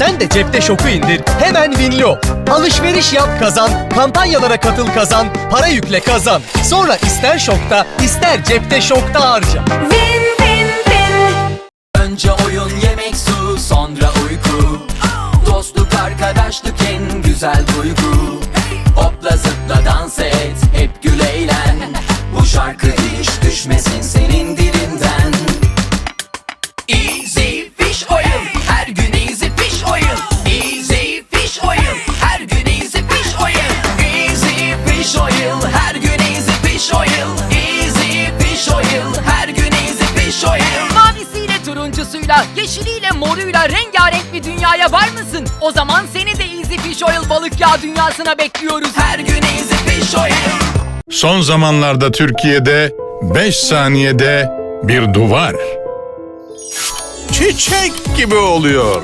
Sen de cepte şoku indir. Hemen Winlo. Alışveriş yap kazan. Kampanyalara katıl kazan. Para yükle kazan. Sonra ister şokta ister cepte şokta harca. Win win win. Önce oyun yemek su sonra uyku Dostluk arkadaşlık en güzel duygu Hopla zıpla dans et hep gül eğlen Bu şarkı hiç düşmesin senin dilinden turuncusuyla, yeşiliyle moruyla rengarenk bir dünyaya var mısın? O zaman seni de Easy Fish Oil balık yağı dünyasına bekliyoruz. Her gün easy fish oil Son zamanlarda Türkiye'de 5 saniyede bir duvar. Çiçek gibi oluyor.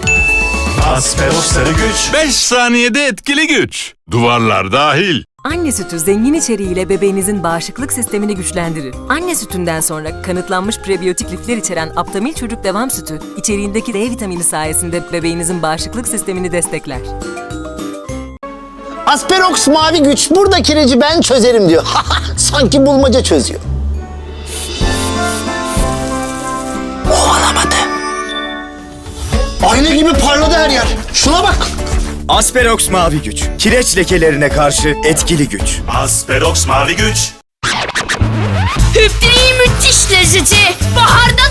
Asperos sarı güç. 5 saniyede etkili güç. Duvarlar dahil. Anne sütü zengin içeriğiyle bebeğinizin bağışıklık sistemini güçlendirir. Anne sütünden sonra kanıtlanmış prebiyotik lifler içeren Aptamil Çocuk Devam Sütü, içeriğindeki D vitamini sayesinde bebeğinizin bağışıklık sistemini destekler. Asperox mavi güç burada kireci ben çözerim diyor. Sanki bulmaca çözüyor. Ovalamadı. Ayna gibi parladı her yer. Şuna bak. Asperox mavi güç. Kireç lekelerine karşı etkili güç. Asperox mavi güç. Hüpleyin müthiş lezzeti. Baharda